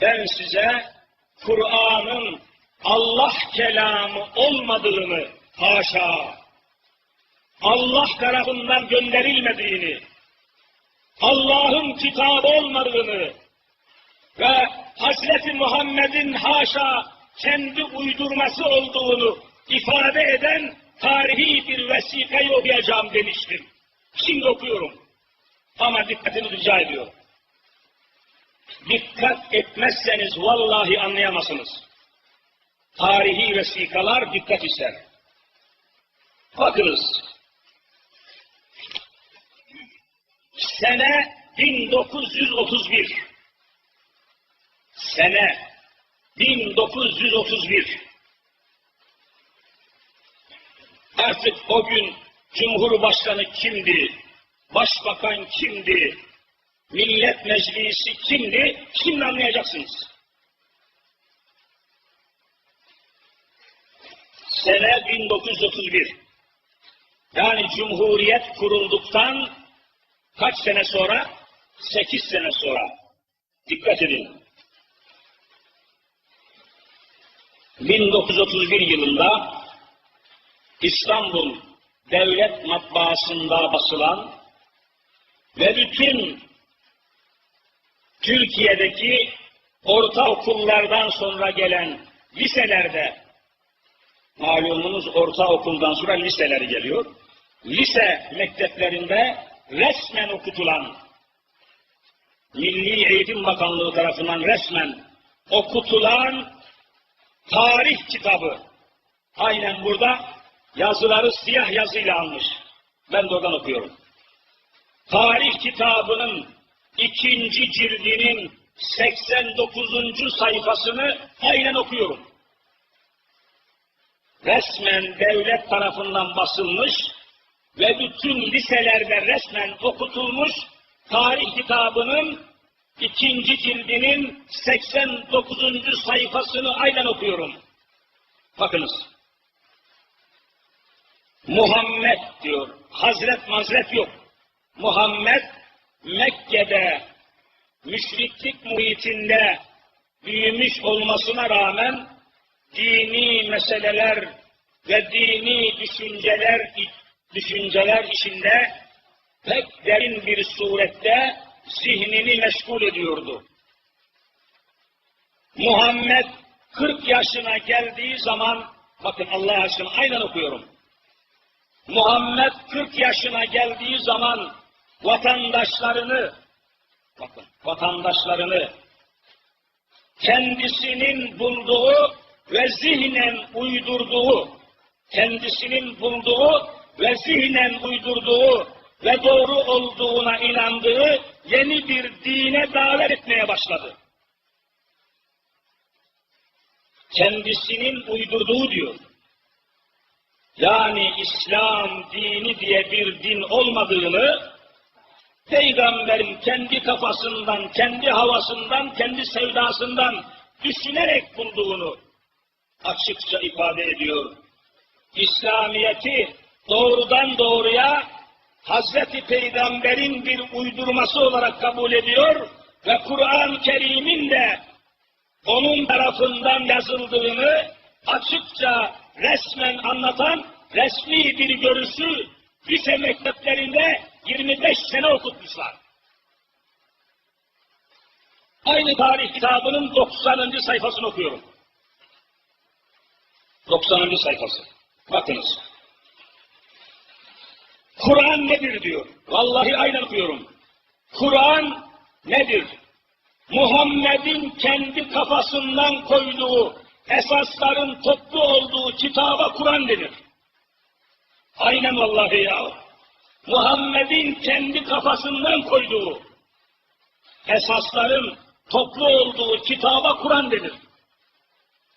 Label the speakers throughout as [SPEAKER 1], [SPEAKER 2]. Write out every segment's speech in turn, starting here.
[SPEAKER 1] ben size Kur'an'ın Allah kelamı olmadığını haşa Allah tarafından gönderilmediğini Allah'ın kitabı olmadığını ve Hazreti Muhammed'in haşa kendi uydurması olduğunu ifade eden tarihi bir vesikayı okuyacağım demiştim. Şimdi okuyorum. Ama dikkatini rica ediyorum. Dikkat etmezseniz vallahi anlayamazsınız. Tarihi vesikalar dikkat ister. Bakınız. Sene 1931. Sene 1931. Artık o gün Cumhurbaşkanı kimdi? Başbakan kimdi? Millet Meclisi kimdi? Şimdi anlayacaksınız. Sene 1931. Yani Cumhuriyet kurulduktan kaç sene sonra? Sekiz sene sonra. Dikkat edin. 1931 yılında İstanbul Devlet Matbaası'nda basılan ve bütün Türkiye'deki ortaokullardan sonra gelen liselerde malumunuz ortaokuldan sonra liseler geliyor. Lise mekteplerinde resmen okutulan Milli Eğitim Bakanlığı tarafından resmen okutulan tarih kitabı aynen burada yazıları siyah yazıyla almış. Ben de oradan okuyorum. Tarih kitabının ikinci cildinin 89. sayfasını aynen okuyorum. Resmen devlet tarafından basılmış ve bütün liselerde resmen okutulmuş tarih kitabının ikinci cildinin 89. sayfasını aynen okuyorum. Bakınız. Muhammed diyor. Hazret mazret yok. Muhammed Mekke'de müşriklik muhitinde büyümüş olmasına rağmen dini meseleler ve dini düşünceler düşünceler içinde pek derin bir surette zihnini meşgul ediyordu. Muhammed 40 yaşına geldiği zaman bakın Allah aşkına aynen okuyorum. Muhammed 40 yaşına geldiği zaman vatandaşlarını bakın vatandaşlarını kendisinin bulduğu ve zihnen uydurduğu kendisinin bulduğu ve zihnen uydurduğu ve doğru olduğuna inandığı yeni bir dine davet etmeye başladı. Kendisinin uydurduğu diyor. Yani İslam dini diye bir din olmadığını Peygamberin kendi kafasından, kendi havasından, kendi sevdasından düşünerek bulduğunu açıkça ifade ediyor. İslamiyeti doğrudan doğruya Hazreti Peygamber'in bir uydurması olarak kabul ediyor ve Kur'an-ı Kerim'in de onun tarafından yazıldığını açıkça resmen anlatan resmi bir görüşü lise mekteplerinde 25 sene okutmuşlar. Aynı tarih kitabının 90. sayfasını okuyorum. 90. sayfası. Bakınız. Kur'an nedir diyor. Vallahi aynen okuyorum. Kur'an nedir? Muhammed'in kendi kafasından koyduğu esasların toplu olduğu kitaba Kur'an denir. Aynen vallahi ya. Muhammed'in kendi kafasından koyduğu esasların toplu olduğu kitaba Kur'an denir.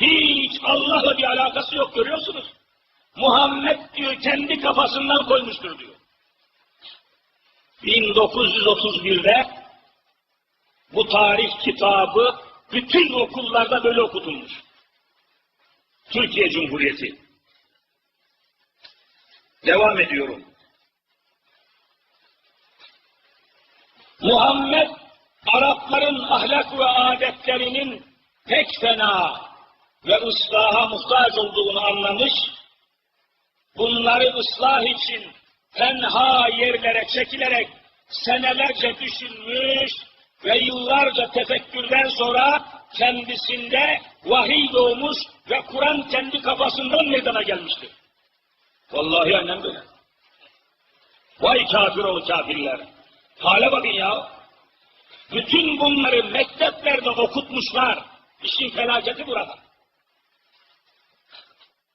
[SPEAKER 1] Hiç Allah'la bir alakası yok görüyorsunuz. Muhammed diyor kendi kafasından koymuştur diyor. 1931'de bu tarih kitabı bütün okullarda böyle okutulmuş. Türkiye Cumhuriyeti. Devam ediyorum. Muhammed Arapların ahlak ve adetlerinin pek fena ve ıslaha muhtaç olduğunu anlamış, bunları ıslah için tenha yerlere çekilerek senelerce düşünmüş ve yıllarca tefekkürden sonra kendisinde vahiy doğmuş ve Kur'an kendi kafasından meydana gelmiştir. Vallahi annem böyle. Vay kafir ol kafirler. Hale bakın ya. Bütün bunları mekteplerde okutmuşlar. İşin felaketi burada.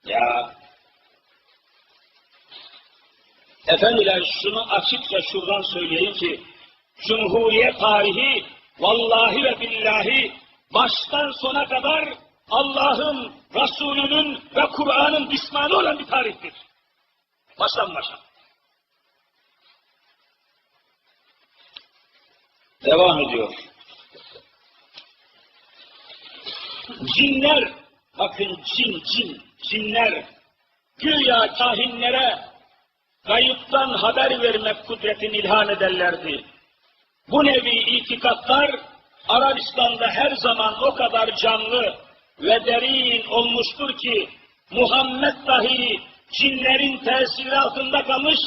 [SPEAKER 1] Ya Efendiler şunu açıkça şuradan söyleyeyim ki Cumhuriyet tarihi vallahi ve billahi baştan sona kadar Allah'ın, Resulünün ve Kur'an'ın düşmanı olan bir tarihtir. Baştan başa. Devam ediyor. Cinler, bakın cin, cin, cinler, güya kahinlere kayıptan haber vermek kudretini ilhan ederlerdi. Bu nevi itikatlar Arabistan'da her zaman o kadar canlı ve derin olmuştur ki Muhammed dahi cinlerin tesiri altında kalmış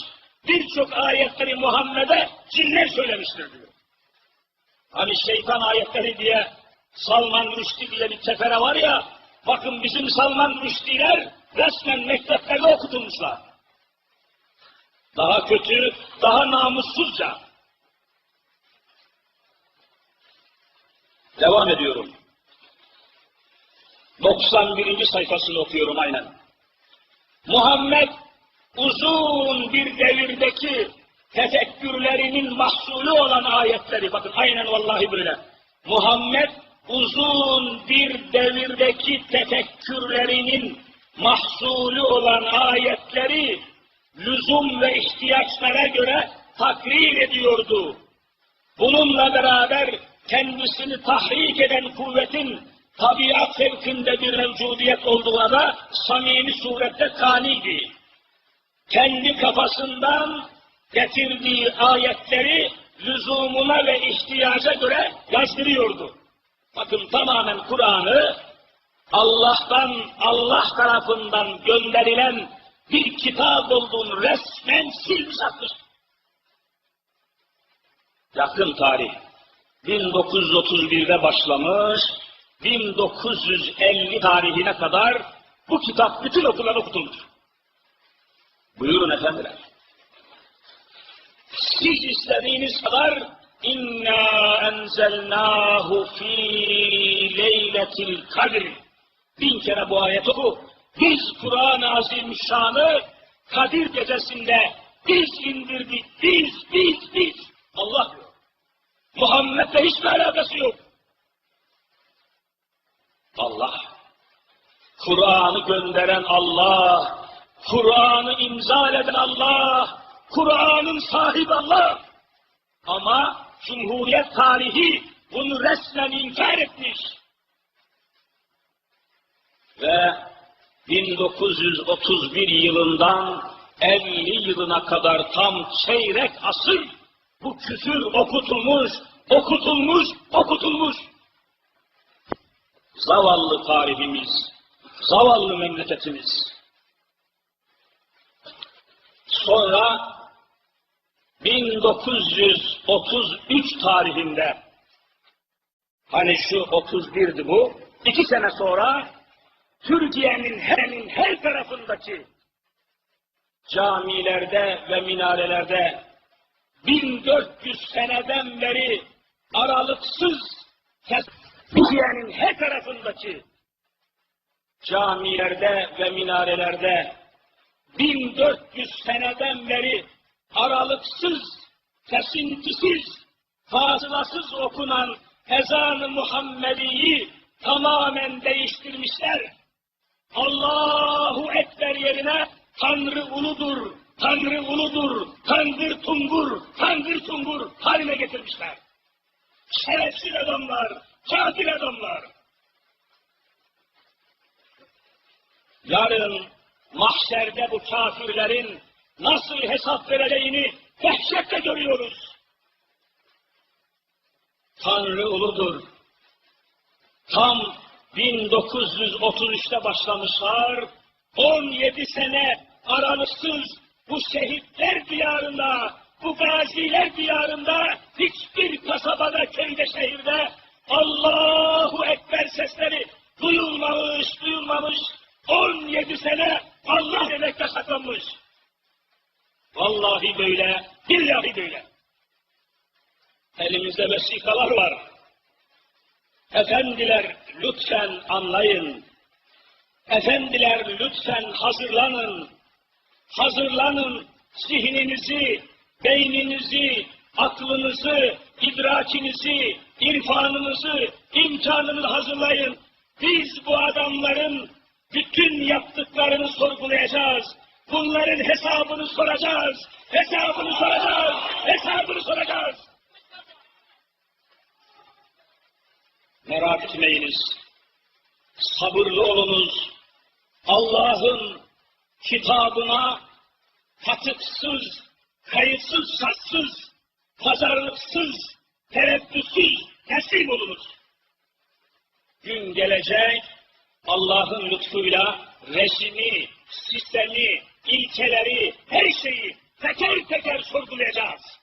[SPEAKER 1] birçok ayetleri Muhammed'e cinler söylemiştir diyor. Hani şeytan ayetleri diye Salman Rushdie diye bir tefere var ya, bakın bizim Salman Rushdie'ler resmen mekteplerde okutulmuşlar. Daha kötü, daha namussuzca. Devam ediyorum. 91. sayfasını okuyorum aynen. Muhammed uzun bir devirdeki tefekkürlerinin mahsulü olan ayetleri, bakın aynen vallahi böyle. Muhammed uzun bir devirdeki tefekkürlerinin mahsulü olan ayetleri lüzum ve ihtiyaçlara göre takrir ediyordu. Bununla beraber kendisini tahrik eden kuvvetin tabiat fevkinde bir mevcudiyet olduğuna da samimi surette kaniydi. Kendi kafasından getirdiği ayetleri lüzumuna ve ihtiyaca göre yazdırıyordu. Bakın tamamen Kur'an'ı Allah'tan, Allah tarafından gönderilen bir kitap olduğunu resmen silmiş atmış. Yakın tarih. 1931'de başlamış, 1950 tarihine kadar bu kitap bütün okullarda okutulmuş. Buyurun efendiler. Siz istediğiniz kadar inna enzelnahu fi leyletil kadir bin kere bu ayet oku. Biz Kur'an-ı Azimüşşan'ı Kadir gecesinde biz indirdik, biz, biz, biz. Allah diyor. Muhammed'le hiçbir alakası yok. Allah. Kur'an'ı gönderen Allah. Kur'an'ı imza eden Allah. Kur'an'ın sahibi Allah. Ama Cumhuriyet tarihi bunu resmen inkar etmiş. Ve 1931 yılından 50 yılına kadar tam çeyrek asır bu küfür okutulmuş, okutulmuş, okutulmuş. Zavallı tarihimiz, zavallı memleketimiz. Sonra 1933 tarihinde. Hani şu 31'di bu, iki sene sonra Türkiye'nin hemen her tarafındaki camilerde ve minarelerde 1400 seneden beri aralıksız Türkiye'nin her tarafındaki camilerde ve minarelerde 1400 seneden beri aralıksız, kesintisiz, fasılasız okunan ezan-ı Muhammedi'yi tamamen değiştirmişler. Allahu Ekber yerine Tanrı uludur, Tanrı uludur, Tanrı tungur, Tanrı tungur haline getirmişler. Şerefsiz adamlar, kafir adamlar. Yarın mahşerde bu kafirlerin nasıl hesap vereceğini dehşetle görüyoruz. Tanrı uludur. Tam 1933'te başlamışlar. 17 sene aralıksız bu şehitler diyarında, bu gaziler diyarında hiçbir kasabada, köyde, şehirde Allahu Ekber sesleri duyulmamış, duyulmamış. 17 sene Allah demekte saklanmış. Vallahi böyle, billahi böyle. Elimizde vesikalar var. Efendiler lütfen anlayın. Efendiler lütfen hazırlanın. Hazırlanın zihninizi, beyninizi, aklınızı, idrakinizi, irfanınızı, imkanınızı hazırlayın. Biz bu adamların bütün yaptıklarını sorgulayacağız. Bunların hesabını soracağız. Hesabını soracağız. Hesabını soracağız. Merak etmeyiniz. Sabırlı olunuz. Allah'ın kitabına katıksız, kayıtsız, satsız, pazarlıksız, tereddütsüz teslim olunuz. Gün gelecek, Allah'ın lütfuyla rejimi, sistemi, ilkeleri, her şeyi teker teker sorgulayacağız.